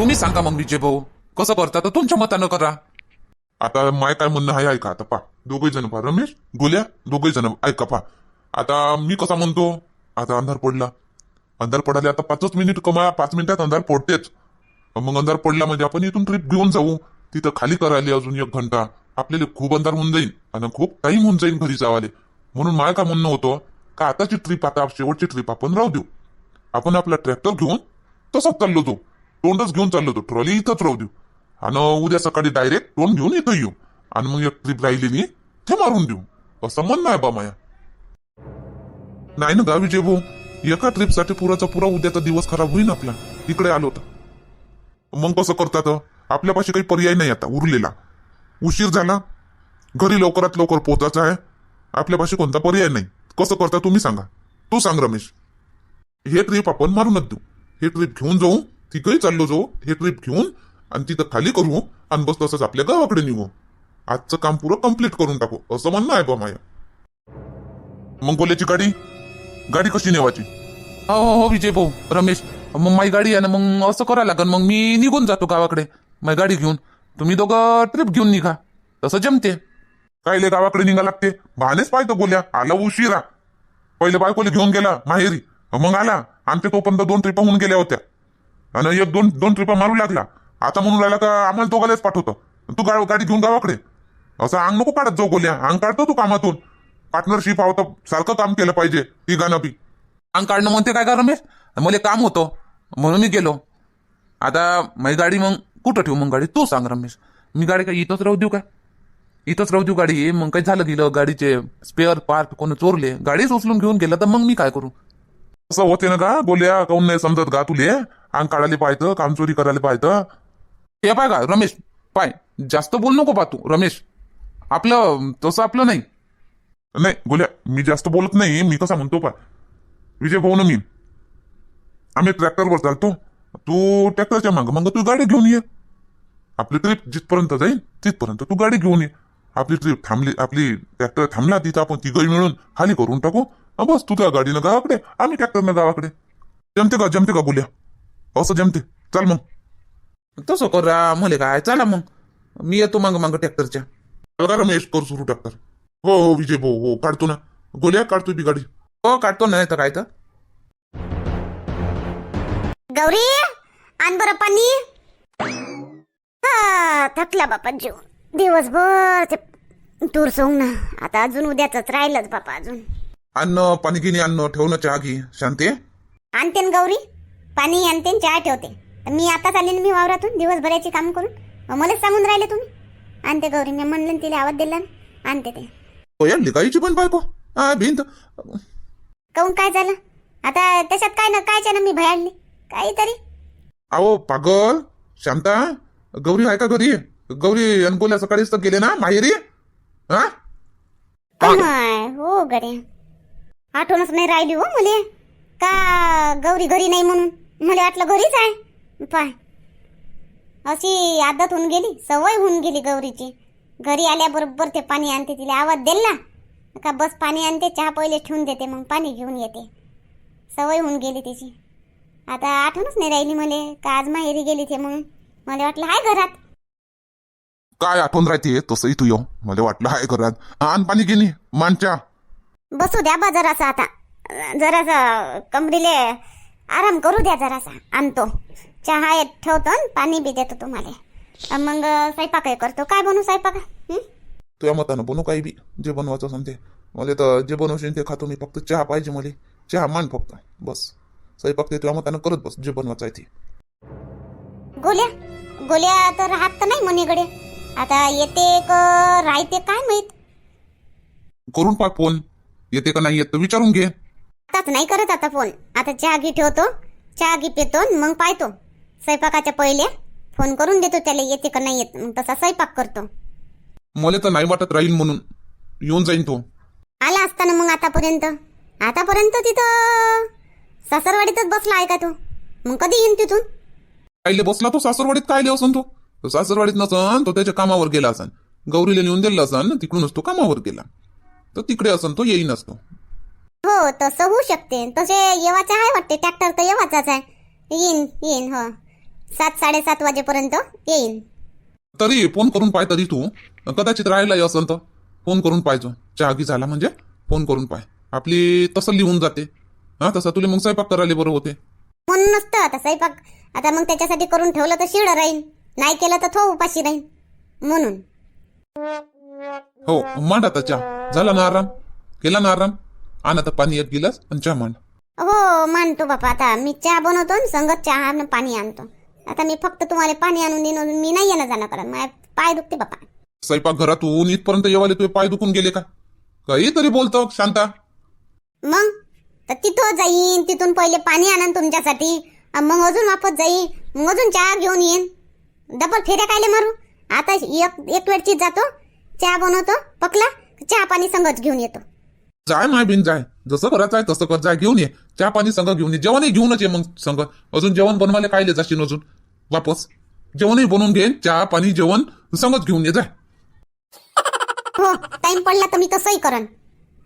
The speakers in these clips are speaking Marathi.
तुम्ही सांगा मग विजय भाऊ कसं करता? तर तुमच्या मतानं करा. आता माय काय म्हणणं आहे ऐका आता पा. दोघे जण पा रमेश गोल्या दोघे जण ऐका पा. आता मी कसा म्हणतो? आता अंधार पडला. अंधार पडाले आता पाचच मिनिट कमा पाच मिनिटात अंधार पडतेच. मग अंधार पडला म्हणजे आपण इथून ट्रिप घेऊन जाऊ. तिथं खाली करायला अजून एक घंटा. आपल्याला खूप अंधार होऊन जाईल आणि खूप टाईम होऊन जाईल घरी जावाले. म्हणून माय काय म्हणणं होतं का आताची ट्रिप आता शेवटची ट्रिप आपण राहू देऊ. आपण आपला ट्रॅक्टर घेऊन तसंच चाललो तो तोंडच घेऊन चाललो तो ट्रॉली इथंच राहू देऊ. आणि उद्या सकाळी डायरेक्ट तोंड घेऊन इथं येऊ. आणि मग एक ट्रिप राहिलेली ते मारून देऊ. असं म्हणणं आहे बा माया. नाही ना गावी जे भाऊ? एका ट्रिपसाठी पुराचा पुरा उद्याचा दिवस खराब होईल आपला. इकडे आलो तर मग कसं करतात? आपल्यापाशी काही पर्याय नाही आता उरलेला. उशीर झाला. घरी लवकरात लवकर पोहोचायचं आहे. आपल्यापाशी कोणता पर्याय नाही. कसं करता तुम्ही सांगा. तू सांग रमेश. हे ट्रिप आपण मारूनच देऊ. हे ट्रिप घेऊन जाऊ. तिकडे चाललो जाऊ. हे ट्रिप घेऊन आणि तिथं खाली करू. आणि बस तसंच आपल्या गावाकडे निघू. आजचं काम पुरं कंप्लीट करून टाकू. असं म्हणणं आहे बा माया. मग बोलायची गाडी? गाडी कशी नेवायची? हो हो हो विजय भाऊ रमेश. मग माझी गाडी आहे ना मग असं करावं लागेल मग मी निघून जातो गावाकडे. माझी गाडी घेऊन. तुम्ही दोघं ट्रिप घेऊन निघा. तसं जमते. कायले गावाकडे निघा लागते? बहानेच पाहतो बोल्या. आला उशिरा. पहिले बायकोले घेऊन गेला माहेरी. मग आला. आमच्या तोपर्यंत दोन ट्रिपा होऊन गेल्या होत्या. आणि एक दोन दोन ट्रिपा मारू लागला. आता म्हणून लागला का आम्हाला दोघालेच पाठवतो. तू गा- गाडी घेऊन गावाकडे. असं अंग नको काढत जाऊ गोल्या. अंग काढतो तू कामातून. पार्टनरशिप आवतं सारखं काम केलं पाहिजे. ती गाणं बी. अंग काढणं म्हणते काय का रमेश? मला काम होतं. म्हणून मी गेलो. आता माझी गाडी मग कुठं ठेवू मग गाडी? तू सांग रमेश. मी गाडी काय इथंच राहू देऊ काय इथंच राहू देऊ गाडी. मग काही झालं गेलं गाडीचे स्पेअर पार्ट कोणी चोरले? गाडीच उचलून घेऊन गेलं तर मग मी काय करू? असं होते ना का? गोल्या काऊन नाही समजत का तुले? अंग काढायला पाहिजे काम चोरी करायला पाहिजे हे पाय का रमेश? पाय. जास्त बोल नको पा तू रमेश. आपलं तसं आपलं नाही. नाही गोल्या मी जास्त बोलत नाही मी कसा म्हणतो पा विजय भाऊ ना मी. आम्ही ट्रॅक्टरवर चालतो. तू ट्रॅक्टरच्या मागं मग तू गाडी घेऊन ये. आपली ट्रिप जिथपर्यंत जाईल तिथपर्यंत तू गाडी घेऊन ये. आपली ट्रिप थांबली आपली ट्रॅक्टर थांबला तिथं आपण तिघही मिळून खाली करून टाकू. अं बस तू त्या गाडीनं गावाकडे आम्ही ट्रॅक्टरनं गावाकडे जमते का? जमते का गोल्या? असं जमते. चल मग. तसं करा मले काय? चला मग. मी येतो मग मग ट्रॅक्टरच्या. चल रमेश कर सुरू ट्रॅक्टर. हो हो विजय भाऊ हो काढतो ना. गोल्या काढतो ती गाडी. हो काढतो ना नाही तर काय तर. गौरी आण बरं पाणी. हा थकला बापा जीव. दिवसभर ते तूर सोंग ना आता अजून उद्याच राहिलंच बापा अजून. अन्न पाणी गिनी अन्न ठेवणं चहा घे शांती आणते ना गौरी पाणी आणते न चहा ठेवते तर मी आताच आले ना मी वावरातून दिवसभराची काम करून मग मलाच सांगून राहिले तुम्ही आणते गौरी मी म्हणलं ना तिला आवाज दिला ना आणते ते हो या लिकाईची पण बायको भिंत काहून काय झालं आता त्याच्यात काय ना कायच्या ना मी भयाडली काहीतरी अहो पागल शांता गौरी आहे का घरी गौरी अनकोल्या सकाळीच तर गेले ना माहेरी हा अमाय, हो गड्या आठवणच नाही राहिली हो मुले. का गौरी घरी नाही म्हणून? मला वाटलं घरीच आहे. पाय. अशी आदत होऊन गेली सवय होऊन गेली गौरीची. घरी आल्याबरोबर ते पाणी आणते तिला आवाज दिला का बस पाणी आणते चहा पहिले ठेवून देते मग पाणी घेऊन येते. सवय होऊन गेली तिची. आता आठवणच नाही राहिली मले का आज माहेरी गेली ते मग मला वाटलं हाय घरात. काय आठवण राहते? तसंही तू येऊ. मला वाटलं हाय घरात. आण पाणी गेली मानच्या बसू द्या बा जरासा आता. जरासा कमरीले आराम करू द्या जरासा. आणतो. चहा एक ठेवतो पाणी बी देतो तुम्हाला. मग स्वयंपाकही करतो. काय बनवू स्वयंपाक? तुझ्या मतानं बनवू काही बी जे बनवायचं असेल ते. मला तर जे बनवशील ते खातो मी. फक्त चहा पाहिजे मला. चहा मान फक्त. बस. स्वयंपाक ते तुझ्या मतानं करत बस जे बनवायचं आहे ते. गोल्या? गोल्या तर राहत तर नाही मनीकडे. आता येते क राहते काय माहीत? करून पाय फोन. येते का नाही येत तर विचारून घे. आताच नाही करत आता फोन. आता चहा घी ठेवतो चहा घी पितो मग पाहतो. स्वयंपाकाच्या पहिले फोन करून देतो त्याला येते का नाही येत मग तसा स्वयंपाक करतो. मला तर नाही वाटत राहील म्हणून. येऊन जाईन तो. आला असता ना मग आतापर्यंत. आतापर्यंत तिथं सासरवाडीतच बसला आहे का तू? मग कधी येईन तिथून? कायले बसला तो? सासरवाडीत कायले असन तो? तो सासरवाडीत नसन तो त्याच्या कामावर गेला असन. गौरीला नेऊन दिला असन तिकडूनच तो कामावर गेला. तर तिकडे असन तो येईनच तो हो तसं होऊ शकते. तसे येवाचं आहे वाटते ट्रॅक्टर तर येवाचाच आहे. येईन येईन हो. सात साडेसात वाजेपर्यंत येईन. तरी फोन करून पाय तरी तू. कदाचित राहिलाही असेल तर फोन करून पाहिजो चहा की झाला म्हणजे फोन करून पाय. आपली तसं लिहून जाते. हा तसं तुला मग स्वयंपाक करायला बरं होते. म्हणून नसतं आता स्वयंपाक. आता मग त्याच्यासाठी करून ठेवलं तर शिळ राहीन. नाही केलं तर थो उपाशी राहीन. म्हणून. हो मांड आता चहा. झाला ना आराम? केला ना आराम? आण आता पाणी एक गिलास आणि चहा मांड. हो मानतो बापा आता. मी चहा बनवतो आणि संगत चहा आणि पाणी आणतो. आता मी फक्त तुम्हाला पाणी आणून देईन मी नाही येणं जाणं करत माझ्या पाय दुखते बापा. स्वयंपाक घरातून इथपर्यंत येवाले तुझे पाय दुखून गेले का? काहीतरी बोलतो शांता. मग? तर तिथं जाईन तिथून पहिले पाणी आणन तुमच्यासाठी. अन् मग अजून वापस जाईन मग अजून चहा घेऊन येईन. डबल फेऱ्या कायले मारू? आता एक एक वेळचीच जातो. चहा बनवतो पकला चहा पाणी संगत घेऊन येतो. जाय माय बिन जाय जसं करायचं आहे तसं कर जाय घेऊन ये. चहा पाणी संग घेऊन ये. जेवणही घेऊनच ये मग संग अजून जेवण बनवायला कायले जाशील अजून? वापस. जेवणही बनवून घे चहा पाणी जेवण संगच घेऊन ये जाय. हो टाइम पडला तर मी तसंही करन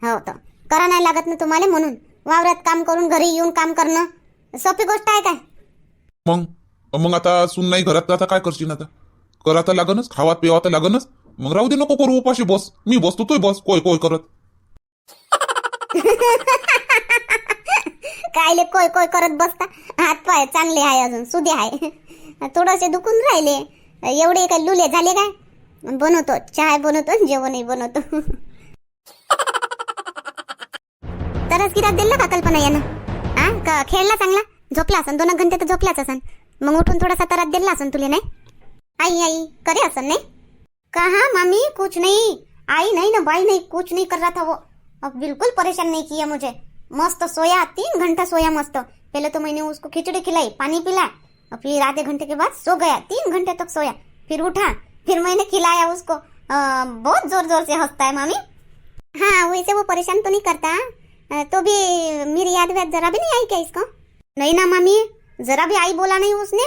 हो तर करा नाही लागत ना तुम्हाला म्हणून. वावरात काम करून घरी येऊन काम करणं. सोपी गोष्ट आहे काय? मग? मग आता सून नाही घरात आता काय करशील आता? करा तर लागनच खावा पिवा तर लागनच. मग राहू दे नको करू उपाशी बस. मी बसतो तोय बस. कोय कोय करत? कायले कोय कोय करत बसता? हात पाय चांगले आहे अजून सुदे आहे. थोडेसे दुखून राहिले. एवढे काय लुले झाले काय? बनवतो चहा बनवतो जेवणही बनवतो. तरच किरात दिला का कल्पना यानं? हा का खेळला चांगला? झोपला असन दोन घंटे तर झोपलाच असन. मग उठून थोडासा तरात दिला असन तुले नाही? आई आई करे असन नाही? कहा मामी कुछ नहीं। आई नहीं ना भाई नहीं कुछ नहीं कर रहा था वो। अब बिल्कुल परेशान नहीं किया मुझे। मस्त सोया तीन घंटा सोया मस्त। पहले तो मैंने उसको खिचड़ी खिलाई पानी पिला। और फिर आधे घंटे के बाद सो गया तीन घंटे तक सोया। फिर उठा फिर मैंने खिलाया उसको। अ, बहुत ज़ोर ज़ोर से हंसता है मामी हाँ वैसे वो परेशान तो नहीं करता। तो भी मेरी याद व्याद जरा भी नहीं आई क्या इसको? नहीं ना मामी जरा भी आई बोला नहीं उसने।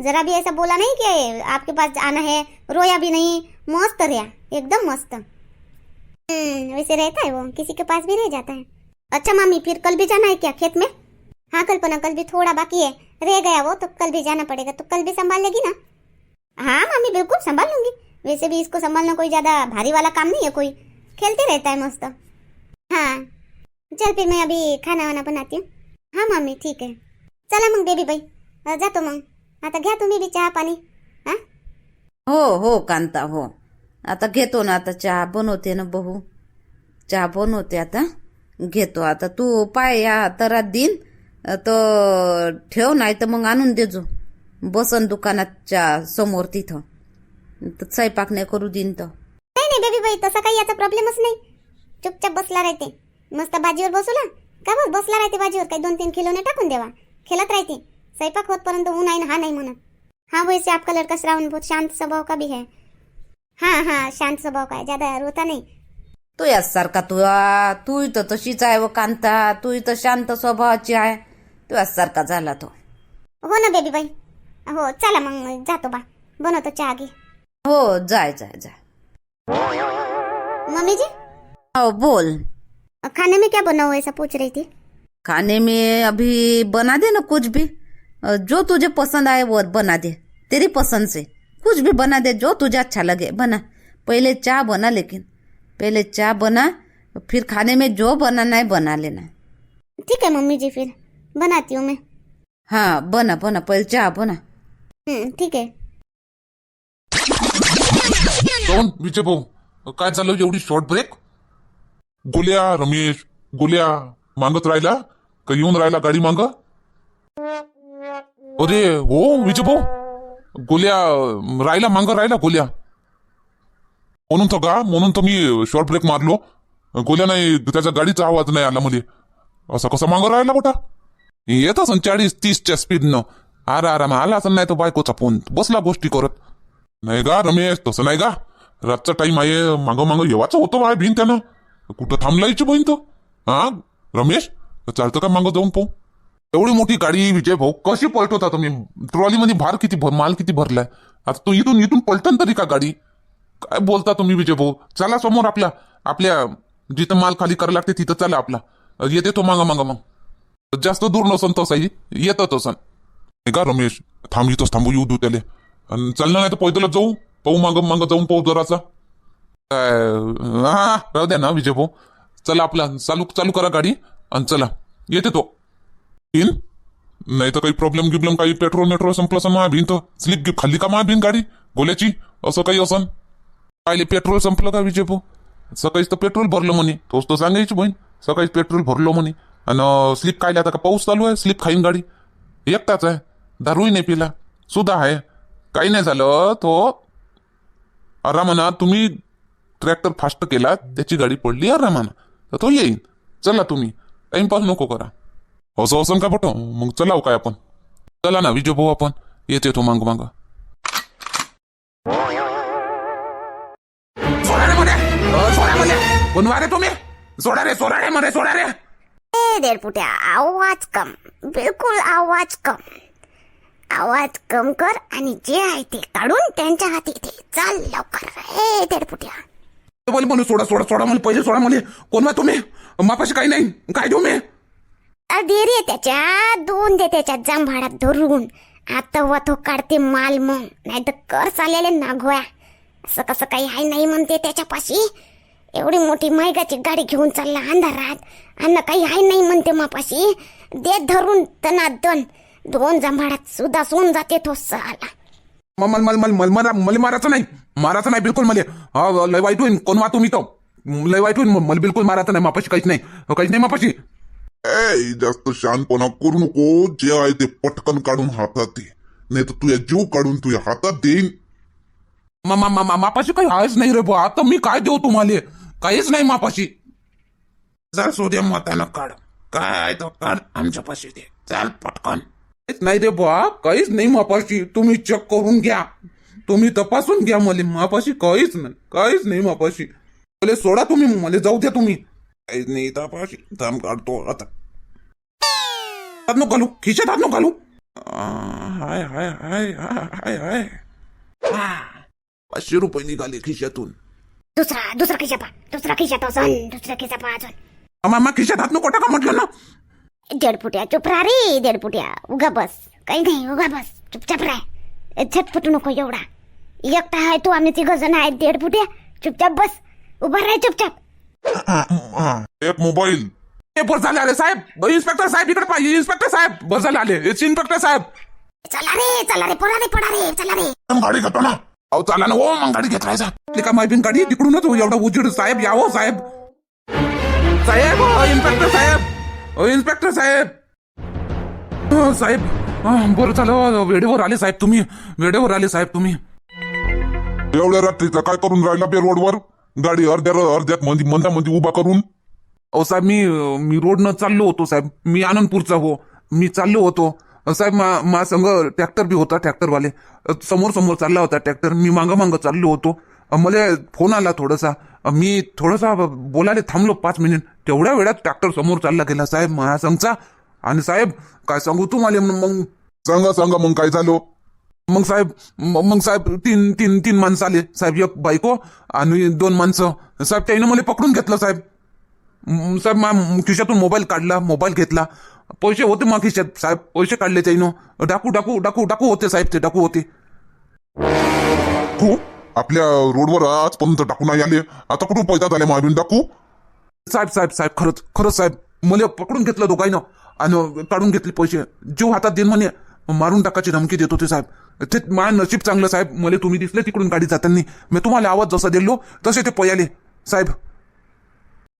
जरा भी ऐसा बोला नहीं कि आपके पास आना है रोया भी नहीं। मस्त रहा एकदम मस्त। हम्म, वैसे रहता है वो किसी के पास भी नहीं जाता है। अच्छा मामी फिर कल भी जाना है क्या खेत में? हाँ कल्पना कल भी थोड़ा बाकी है। रह गया वो तो कल भी जाना पड़ेगा तो कल भी संभाल लेगी ना? हाँ मामी बिल्कुल संभाल लूँगी। वैसे भी इसको संभालना कोई ज़्यादा भारी वाला काम नहीं है कोई। खेलते रहता है मस्त। हाँ चल फिर मैं अभी खाना वाना बनाती हूँ। हाँ मामी ठीक है। चला मग बेबी बाई अं, जातो मग आता घ्या तुम्ही बी चहा पाणी. हा? हो हो कांता हो. आता घेतो ना आता चहा बनवते ना बहू. चहा बनवते आता. घेतो आता. तू पाय या तरात देईन तर ठेव नाही तर मग आणून देजो बसन दुकानाच्या समोर तिथं. तर स्वयंपाक नाही करू देईन तर नाही नाही बेबी बाई तसा काही याचा प्रॉब्लेमच नाही. चुपचाप बसला राहते. मस्त भाजीवर बसवला का बस बसला राहते भाजीवर काही दोन तीन किलोने टाकून देवा. खेळत राहते. स्वयंपाक होतपर्यंत ऊन आहे ना हा नाही म्हणत. हाँ वैसे आपका लड़का श्रावण बहुत शांत स्वभाव का भी है? हाँ हाँ शांत स्वभाव का है ज्यादा रोता नहीं. तो यासारखा तू तू तर तशीच आहे व कांता तू तर शांत स्वभावाची आहे. तू यासारखा झाला तो. हो ना बेबी बाई. हो चला मग जातो बा. बनवतो चहा घे. हो जाय जाय जाय. मम्मी जी हो बोल. खाने में क्या बनाओ ऐसा पूछ रही थी? खाने में अभी बना दे ना कुछ भी. जो तुझे पसंद आए वो बना दे. तेरी पसंद से. कुछ भी बना दे जो तुझे अच्छा लगे बना. पहले चाय बना लेकिन. पहले चाय बना फिर खाने में जो बनाना है बना लेना ठीक है मम्मी जी फिर. बनाती हूँ मैं. हाँ बना बना. पहले चाय बना. हम्म, ठीक है. कोण विजय भाऊ काय झालं एवढी शॉर्ट ब्रेक गोल्या रमेश गोल्या मागत राहिला? का येऊन राहिला गाडी मांग? अरे हो विजय भाऊ गोल्या राहिला मांग राहिला गोल्या म्हणून तर गा म्हणून तर मी शॉर्ट ब्रेक मारलो गोल्या नाही त्याच्या गाडीचा आवाज नाही आला मध्ये असा कसा मांग राहिला कुठं येत असं चाळीस तीसच्या स्पीडनं आरा आराम आला असं नाही तो बायकोचा फोन बसला गोष्टी करत नाही का रमेश तसं नाही का रातचा टाइम आहे मागं मागं येवाचं होतं बाय भिन त्यानं कुठं थांबलायची बहीण तो हा रमेश चालतं का मागं जाऊन पाहू एवढी मोठी गाडी विजय भाऊ कशी पलटवता तुम्ही? ट्रॉलीमध्ये भार किती भर माल किती भरलाय? आता तू इथून इथून पलटन तरी का गाडी? काय बोलता तुम्ही विजय भाऊ? चला समोर आपल्या आपल्या जिथं माल खाली करायला लागते तिथं चला आपला. येते तो मागा मागा मग. जास्त दूर नसन तसाही येतं तसन का रमेश. थांब इथंच थांबू येऊ देऊ त्याले. आणि चालणार नाही तर पैदलच जाऊ. पाहू मागं मागं जाऊन पाहू जराचा हा राहू द्या ना विजय भाऊ. चला आपला चालू चालू करा गाडी. आणि चला. येते तो. तीन नाही तर काही प्रॉब्लेम गिब्लेम काही पेट्रोल मेट्रोल संपलं असं मा तर. स्लिप गिप खाल्ली का महाबीन गाडी? गोल्याची? असं काही असन? पाहिले पेट्रोल संपलं का विजय भाऊ सकाळीच तर पेट्रोल भरलं म्हणे. तोच तर सांगायची बहीण. सकाळीच पेट्रोल भरलो म्हणे. आणि स्लिप खायला आता का पाऊस चालू आहे? स्लिप खाईन गाडी. एकटाच आहे. दारूही नाही पिला. सुद्धा आहे. काही नाही झालं तो. आरामाना तुम्ही ट्रॅक्टर फास्ट केला त्याची गाडी पडली आरामाना. तर तो येईन. चला तुम्ही. टाइमपास नको करा. असं असन का बटो मग चलाव काय आपण? चला ना विजय भाऊ आपण. येते तो मांग मांग. सोडा रे मध्ये सोडा मध्ये कोण रे तुम्ही. सोडा रे सोडा रे मध्ये सोडा रे. ए देडपुट्या आवाज कम. बिलकुल आवाज कम. आवाज कम कर आणि जे आहे ते काढून त्यांच्या हाती दे. चाल लवकर. ए देडपुट्या बोल बोल सोडा सोडा सोडा मला पहिले सोडा मला कोण वा तुम्ही? मापाशी काही नाही. काय देऊ मी? अधेरी रे त्याच्या दोन दे त्याच्या जांभाडात धरून. आता व तो काढते माल मग नाही तर कर चाललेले नागोया असं कसं काही आहे नाही म्हणते त्याच्यापाशी. एवढी मोठी मैगाची गाडी घेऊन चालला अंधारात. अन्न काही आहे नाही म्हणते मापाशी. दे धरून तना दोन. दोन जांभाडात सुद्धा सोन जाते तो साला. मल मल मल मल मारा मला मारायचं नाही. मारायचं नाही बिलकुल मला. हा लय वाईट होईन. कोण वा तुम्ही तो? लय वाईट होईन. मला बिलकुल मारायचं नाही. मापाशी काहीच नाही. हो, काहीच नाही मापाशी. ऐ जास्त शहाणपणा करू नको. जे आहे ते पटकन काढून हातात दे. नाही तर तुझ्या जीव काढून तुझ्या हातात देईन. मामा मामा मापाशी काही आहेच नाही रे बुवा आता मी काय देऊ तुम्हाला? काहीच नाही मापाशी. जर सोद्या मतानं काढ. काय तो काढ आमच्या पाशी दे. चाल पटकन. काहीच नाही रे बुवा काहीच नाही मापाशी. तुम्ही चेक करून घ्या. तुम्ही तपासून घ्या मला. मापाशी काहीच नाही. काहीच नाही मापाशी. मला सोडा तुम्ही. मला जाऊ द्या तुम्ही. काहीच नाही तपाशी थांब काढतो आता. हात नको घालू खिशात हात नको घालू. आ, हाय हाय हाय हाय हाय हाय. पाचशे रुपये निघाले खिशातून. दुसरा दुसरा खिशा पा दुसरा खिशात असन दुसरा खिशा पा अजून. मामा खिशात हात नको टाका म्हटलं ना. देडपुट्या चुप राहा रे देडपुट्या उगा बस. काही नाही उगा बस. चुपचाप राह. झटपटू नको एवढा. एकटा आहे तू आम्ही तिघ जण आहेत देडपुट्या चुपचाप बस. उभा राह चुपचाप. एक मोबाईल. हे बस झाले अरे साहेब. इन्स्पेक्टर साहेब इकडे पाहिजे इन्स्पेक्टर साहेब बस झाले आले. इन्स्पेक्टर साहेब. चला रे चला रे पळा रे पळा रे चला रे. गाडी घेतो ना. अहो चाला ना ओ मग गाडी घेत राहायचा. का माहिती गाडी? तिकडूनच हो, एवढा उजीड साहेब. यावं साहेब. साहेब अ, इन्स्पेक्टर साहेब. इन्स्पेक्टर साहेब. साहेब. बरं झालं. वेळेवर आले साहेब तुम्ही. वेळेवर आले साहेब तुम्ही. एवढ्या रात्रीचा काय करून राहिला बे रोडवर गाडी अर्ध्या अर्ध्यात मध्ये मंदा मध्ये उभा करून. अहो साहेब मी मी रोडनं चाललो होतो साहेब. मी आनंदपूरचा हो. मी चाललो होतो. साहेब मा मा संग ट्रॅक्टर बी होता ट्रॅक्टरवाले. समोर समोर चालला होता ट्रॅक्टर. मी मागं मागं चाललो होतो. मला फोन आला थोडासा. मी थोडासा बोलायला थांबलो पाच मिनिट. तेवढ्या वेळात ट्रॅक्टर समोर चालला गेला साहेब महासंघचा आणि साहेब काय सांगू तुम्हाला? मग सांगा सांगा मग काय झालं? मग साहेब मग साहेब तीन तीन तीन माणसं आले. साहेब एक बायको आणि दोन माणसं. साहेब त्याने मला पकडून घेतलं साहेब. साहेब मा खिशातून मोबाईल काढला मोबाईल घेतला. पैसे होते मग खिशात साहेब. पैसे काढले त्यानं डाकू डाकू डाकू डाकू होते साहेब ते डाकू होते. तू आपल्या रोडवर आजपर्यंत टाकू नाही आले. आता कुठून पैदा झाले महाबीन टाकू साहेब साहेब साहेब खरंच खरंच साहेब. मला पकडून घेतलं दोघांनं आणि काढून घेतले पैसे. जीव हातात देईन म्हणे. मारून टाकाची धमकी देत होते साहेब. ते माझं नशीब चांगलं साहेब. मला तुम्ही दिसले तिकडून गाडी जाताना. मी तुम्हाला आवाज जसा दिलो तसे ते पयाले. साहेब.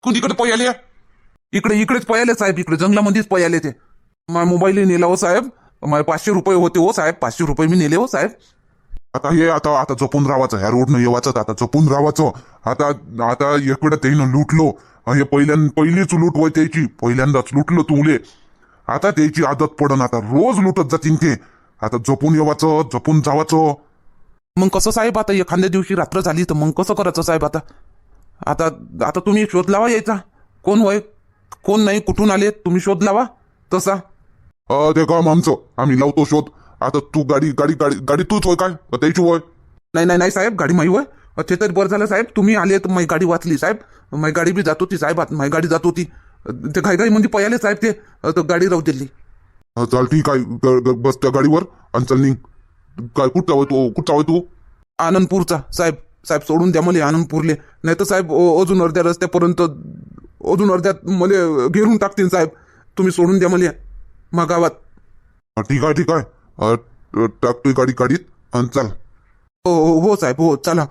कुणीकडे पै आले इकडे इकडेच पयाले साहेब. इकडे जंगलामध्येच पयाले ते. माझा मोबाईल नेला हो साहेब. माझे पाचशे रुपये होते हो साहेब. पाचशे रुपये मी नेले हो साहेब. आता हे आता आता जपून राहायचं. ह्या रोडनं येवाचं आता जपून राहायचं. आता आता एक वेळा लुटलो. हे पहिल्यांदा पहिलीच लूट होय त्याची. पहिल्यांदाच लुटलो तुले. आता त्याची आदत पडन आता रोज लुटत जातीन ते आता जपून येवाचं जपून जावाचं. मग कसं साहेब आता एखाद्या दिवशी रात्र झाली तर मग कसं करायचं साहेब आता? आता आता तुम्ही शोध लावा यायचा. कोण होय? कोण नाही? कुठून आले? तुम्ही शोध लावा. तसा. अ ते काम आमचं. आम्ही लावतो शोध. आता तू गाडी गाडी गाडी गाडी तूच होय काय? त्याची होय? नाही नाही नाही साहेब. गाडी माही होय. ते तरी बरं झालं साहेब. तुम्ही आले तर माझी गाडी वाचली साहेब. माझी गाडी बी जात होती साहेब. आता माझी गाडी जात होती. ते घाई घाई म्हणजे पयाले साहेब ते तर गाडी राहू दिली. हा, चाल ठीक आहे बस त्या गाडीवर आणि चल निघ. काय कुठं चावय तू? कुठं चावय तू? आनंदपूरचा साहेब साहेब सोडून द्या मला आनंदपूरले. नाही तर साहेब अजून अर्ध्या रस्त्यापर्यंत अजून अर्ध्यात मला घेरून टाकतील साहेब. तुम्ही सोडून द्या मला मा गावात. ठीक आहे ठीक आहे. टाकतोय गाडी गाडीत आणि चाल. हो हो हो साहेब हो चला.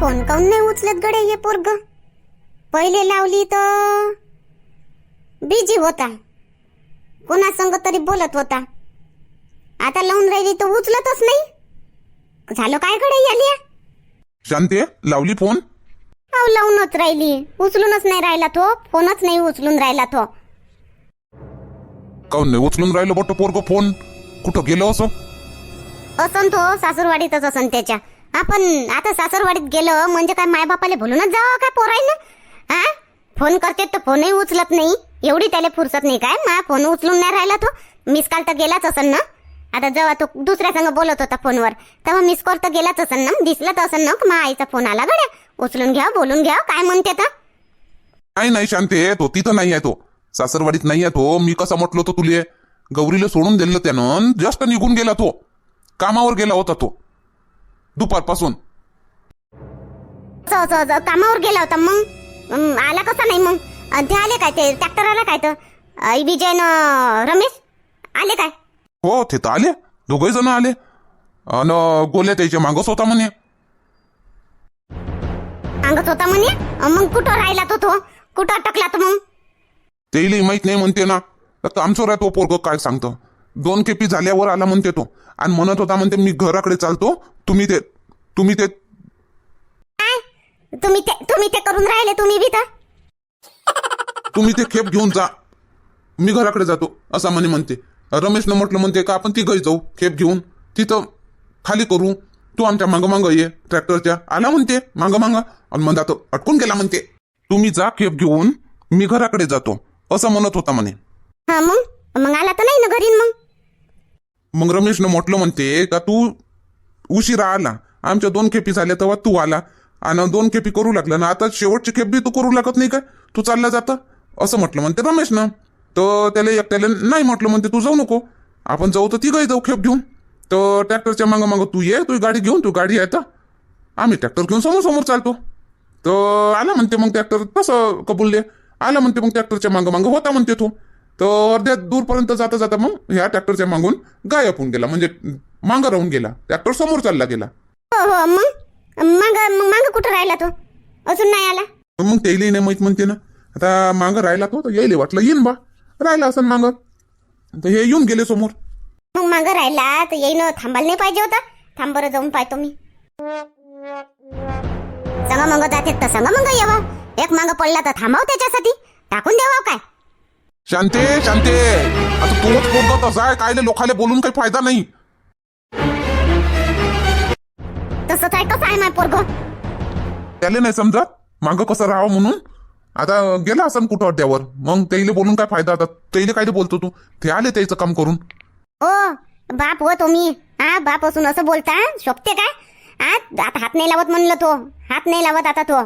फोन काऊन नाही उचलत गडे हे पोरग? पहिले लावली तर बिजी होता. कोणा संग तरी बोलत होता. आता लावून राहिली तर उचलतच नाही. झालं काय गडे याली शांती लावली फोन? अहो लावूनच राहिली. उचलूनच नाही राहिला तो. फोनच नाही उचलून राहिला तो. काऊन नाही उचलून राहिलो बट पोरग फोन? कुठं गेलो असं? असन तो सासूरवाडीतच असन त्याच्या. आपण आता सासूरवाडीत गेलो म्हणजे काय मायबापाला भुलूनच जावं काय पोरायनं? हा फोन करते तर फोनही उचलत नाही. एवढी त्याला फुरसत नाही काय? मा फोन उचलून नाही राहिला तो? मिस कॉल तर गेलाच असन ना? आता जेव्हा तो दुसऱ्या संग बोलत होता फोनवर तेव्हा मिस कॉल तर गेलाच असन ना? दिसला तर असन ना? मा आईचा फोन आला गड्या. उचलून घ्या बोलून घ्या काय म्हणते तर नाही नाही शांती तो तिथं नाही आहे तो. सासरवाडीत नाही आहे तो. मी कसा म्हटलो होतो तुले? गौरीला सोडून दिलं त्यानं जस्ट निघून गेला तो. कामावर गेला होता तो. दुपारपासून. कामावर गेला होता मग? आला कसा नाही मग? ते आले काय ते? ट्रॅक्टर आला काय तर विजय न रमेश? आले काय? हो ते तर आले. दोघही जण आले. अन गोल्या त्याच्या मागच होता म्हणे. सांगत होता म्हणे? मग कुठं राहिला तो तो? कुठं अटकला तो मग? तेही माहीत नाही म्हणते ना. तर आमचोर आहे तो पोरग काय सांगतो? दोन खेपी झाल्यावर आला म्हणते तो. आणि म्हणत होता म्हणते मी घराकडे चालतो. तुम्ही ते तुम्ही ते तुम्ही ते तुम्ही ते करून राहिले तुम्ही बी तर. तुम्ही ते खेप घेऊन जा. मी घराकडे जातो असं म्हणे म्हणते. रमेशनं म्हटलं म्हणते का आपण तिघही जाऊ खेप घेऊन. तिथं खाली करू. तू आमच्या मागं मागं ये ट्रॅक्टरच्या आला म्हणते मागं मागं. आणि मग आता अटकून गेला म्हणते. तुम्ही जा खेप घेऊन मी घराकडे जातो असं म्हणत होता म्हणे. हा मग? मग आला तर नाही ना घरी मग? मग रमेशनं म्हटलं म्हणते का तू उशिरा आला? आमच्या दोन खेपी झाल्या तेव्हा तू आला. आणि दोन खेपी करू लागला ना आता शेवटची खेप बी तू करू लागत नाही काय तू चालला जातं? असं म्हटलं म्हणते रमेशनं तर त्याला एकट्याला नाही म्हटलं म्हणते तू जाऊ नको. आपण जाऊ तर तिघही जाऊ खेप घेऊन. तर ट्रॅक्टरच्या मागं मागं तू ये तू गाडी घेऊन तू गाडी आहे तर आम्ही ट्रॅक्टर घेऊन समोर समोर चालतो. तर आला म्हणते मग ट्रॅक्टर तसं कबुलले आला म्हणते मग ट्रॅक्टरच्या मागं मागं होता म्हणते तो. तर अर्ध्या दूरपर्यंत जाता जाता मग ह्या ट्रॅक्टरच्या मागून गायब होऊन गेला. म्हणजे मागं राहून गेला. ट्रॅक्टर समोर चालला गेला. मग मग कुठं राहिला तो? अजून नाही आला? मग त्याला नाही माहीत म्हणते ना. आता मागं राहिला तो तर यायले वाटलं येईन बा. राहिला असं मागं. तर हे येऊन गेले समोर. मग मागं राहिला तर येईन थांबायला नाही पाहिजे होता. थांब बरं जाऊन पाहतो मी. संग मग जाते तर संग मग यावा. एक मागं पडला तर थांबाव त्याच्यासाठी. टाकून द्यावा काय? शांते शांते. आता तोच पोरगा तसा आहे कायले लोकाले बोलून काही फायदा नाही. तसंच आहे कसं आहे माय पोरग? त्याला नाही समजत. मागं कसं राहावं म्हणून? आता गेला असं कुठं अड्ड्यावर? मग त्याला बोलून काय फायदा आता? त्याला काय बोलतो तू? ते आले त्याचं काम करून. ओ बाप हो तुम्ही. हा बाप असून असं बोलता? शोभते काय? हा आता हात नाही लावत म्हणलं तो. हात नाही लावत आता तो.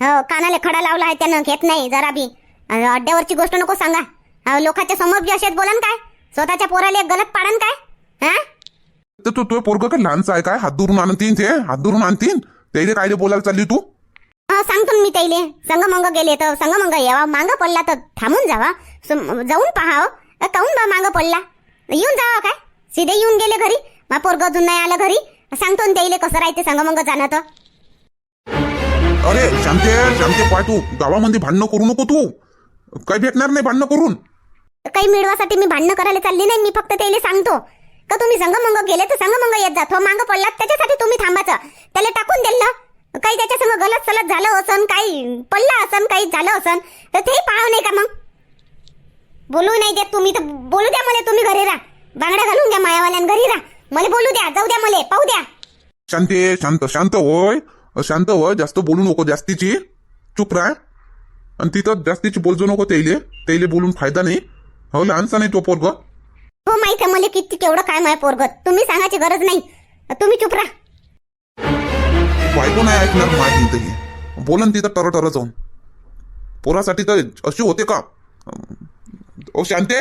हो कानाला खडा लावला आहे त्यानं घेत नाही जरा बी. अड्ड्यावरची गोष्ट नको सांगा. लोकांच्या समोर बी असेच बोलन काय? स्वतःच्या पोराला एक गलत पाडन काय? हा? तर तू तो पोरग काय लहानचा आहे काय? हात दुरून आणतीन ते? हात दुरून आणतीन? त्याला काय बोलायला चालली तू? सांगतो मी त्याइले संग मंग गेले तर संग मंग यावा. मागं पडला तर थांबून जावा. जाऊन पहाव अं, काहून बा मागं पडला? येऊन जावा काय? सीधे येऊन गेले घरी? मा पोरग अजून नाही आलं घरी? सांगतो ना त्याइले कसं राहते संग मंग जाणं तर. अरे शांते शांते पाय तू. गावामध्ये भांडणं करू नको तू. काही भेटणार नाही भांडणं करून. काही मिळवासाठी मी भांडणं करायला चालली नाही. मी फक्त त्याला सांगतो. तर तुम्ही संगमंग गेले तर संगमंग येत जातो मागं पडला त्याच्यासाठी तुम्ही थांबाचं त्याला टाकून दिलं काही त्याच्या संग गलत सलत झालं असन काही पडलं असन काही झालं असन तर ते पाहाव नाही का मग? बोलू नाही देत तुम्ही तर बोलू द्या मला तुम्ही घरी राहा. बांगड्या घालून द्या मायावाल्यान घरी राहा. मला बोलू द्या जाऊ द्या मला पाहू द्या. शांते शांत शांत होय. शांत होय जास्त बोलू नको जास्तीची. चुप राहा. आणि तिथं जास्तीची बोलजो नको त्याइले त्याईले बोलून फायदा नाही. हो लहानसा नाही तो पोरग. हो माहीत आहे मला किती केवढं काय माय पोरगत तुम्ही सांगायची गरज नाही. तुम्ही चुप राहा. बायको नाही ऐकणार बोलन तिथं टर टर जाऊन. पोरासाठी तर अशी होते का? ओ शांते!